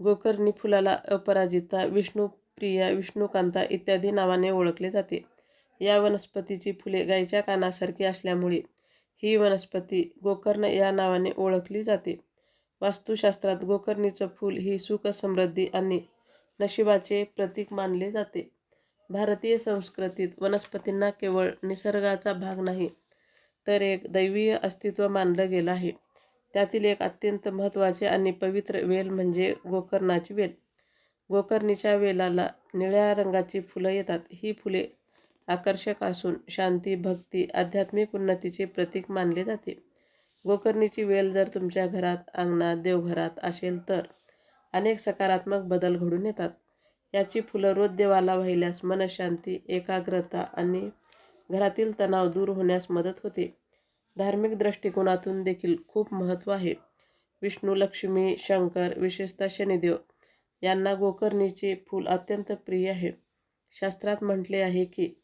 गोकर्णी फुलाला अपराजिता, विष्णुप्रिया, विष्णुकांता इत्यादी नावाने ओळखले जाते. या वनस्पतीची फुले गायीच्या कानासारखी असल्यामुळे ही वनस्पती गोकर्ण या नावाने ओळखली जाते. वास्तुशास्त्रात गोकर्णीचं फूल ही सुख, समृद्धी आणि नशिबाचे प्रतीक मानले जाते. भारतीय संस्कृतीत वनस्पतींना केवळ निसर्गाचा भाग नाही, तर एक दैवीय अस्तित्व मानलं गेलं आहे. त्यातील एक अत्यंत महत्त्वाचे आणि पवित्र वेल म्हणजे गोकर्णाची वेल. गोकर्णीच्या वेलाला निळ्या रंगाची फुलं येतात. ही फुले आकर्षक असून शांती, भक्ती, आध्यात्मिक उन्नतीचे प्रतीक मानले जाते. गोकर्णीची वेल जर तुमच्या घरात, अंगणात, देवघरात असेल तर अनेक सकारात्मक बदल घडून येतात. याची फुलं रोज देवाला वाहिल्यास मनशांती एकाग्रता आणि घरातील तणाव दूर होण्यास मदत होते. धार्मिक दृष्टिकोनातून देखील खूप महत्त्व आहे. विष्णू, लक्ष्मी, शंकर, विशेषतः शनिदेव यांना गोकर्णीचे फूल अत्यंत प्रिय आहे. शास्त्रात म्हटले आहे की,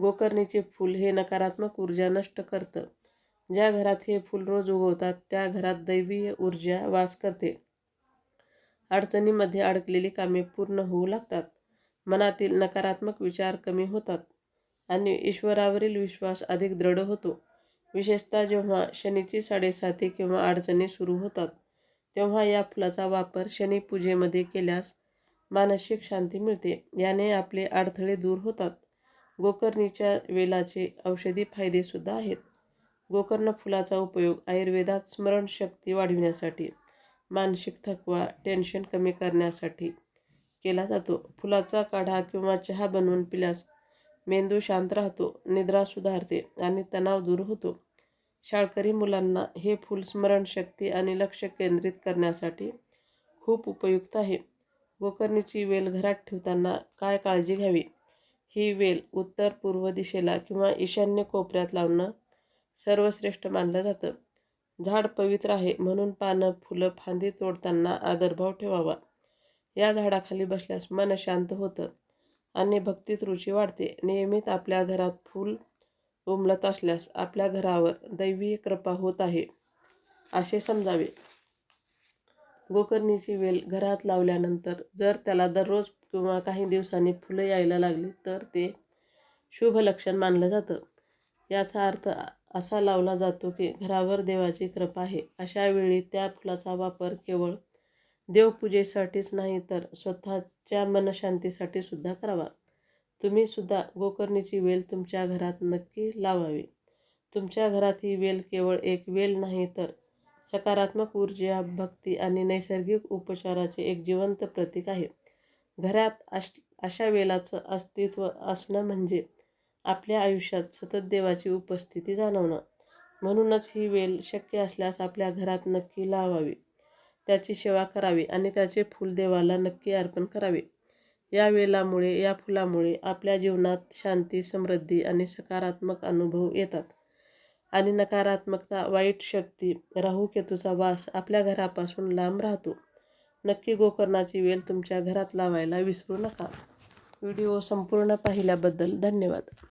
गोकर्णीचे फूल हे नकारात्मक ऊर्जा नष्ट करतं. ज्या घरात हे फूल रोज उगवतात त्या घरात दैवीय ऊर्जा वास करते. अडचणीमध्ये अडकलेली कामे पूर्ण होऊ लागतात. मनातील नकारात्मक विचार कमी होतात आणि ईश्वरावरील विश्वास अधिक दृढ होतो. विशेषतः जेव्हा शनीची साडेसाती किंवा अडचणी सुरू होतात, तेव्हा या फुलाचा वापर शनीपूजेमध्ये केल्यास मानसिक शांती मिळते. याने आपले अडथळे दूर होतात. गोकर्णीच्या वेलाचे औषधी फायदेसुद्धा आहेत. गोकर्ण फुलाचा उपयोग आयुर्वेदात स्मरणशक्ती वाढविण्यासाठी, मानसिक थकवा, टेन्शन कमी करण्यासाठी केला जातो. फुलाचा काढा किंवा चहा बनवून पिल्यास मेंदू शांत राहतो, निद्रा सुधारते आणि तणाव दूर होतो. शाळकरी मुलांना हे फूल स्मरणशक्ती आणि लक्ष केंद्रित करण्यासाठी खूप उपयुक्त आहे. गोकर्णीची वेल घरात ठेवताना काय काळजी घ्यावी? ही वेल उत्तर-पूर्व दिशेला किंवा ईशान्य कोपऱ्यात लावणं सर्वश्रेष्ठ मानलं जातं. झाड पवित्र आहे म्हणून पानं, फुलं, फांदी तोडताना आदरभाव ठेवावा. या झाडाखाली बसल्यास मन शांत होतं आणि भक्तीत रुची वाढते. नियमित आपल्या घरात फूल उमलत असल्यास आपल्या घरावर दैवी कृपा होत आहे असे समजावे. गोकर्णीची वेल घरात लावल्यानंतर जर त्याला दररोज किंवा काही दिवसांनी फुलं यायला लागली तर ते शुभ लक्षण मानलं जातं. याचा अर्थ असा लावला जातो की घरावर देवाची कृपा आहे. अशा वेळी त्या फुलाचा वापर केवळ देवपूजेसाठीच नाही तर स्वतःच्या मनशांतीसाठी सुद्धा करावा. तुम्ही सुद्धा गोकर्णीची वेल तुमच्या घरात नक्की लावावी. तुमच्या घरात ही वेल केवळ एक वेल नाही तर सकारात्मक ऊर्जा, भक्ती आणि नैसर्गिक उपचाराचे एक जिवंत प्रतीक आहे. घरात अश अशा वेलाचं अस्तित्व असणं म्हणजे आपल्या आयुष्यात सतत देवाची उपस्थिती जाणवणं. म्हणूनच ही वेल शक्य असल्यास आपल्या घरात नक्की लावावी, त्याची सेवा करावी आणि त्याचे फूल देवाला नक्की अर्पण करावे. या वेलामुळे, या फुलामुळे आपल्या जीवनात शांती, समृद्धी आणि सकारात्मक अनुभव येतात आणि नकारात्मकता, वाईट शक्ती, राहू-केतूचा वास आपल्या घरापासून लांब राहतो. नक्की गोकर्णाची वेल तुमच्या घरात लावायला विसरू नका. व्हिडिओ संपूर्ण पाहिल्याबद्दल धन्यवाद.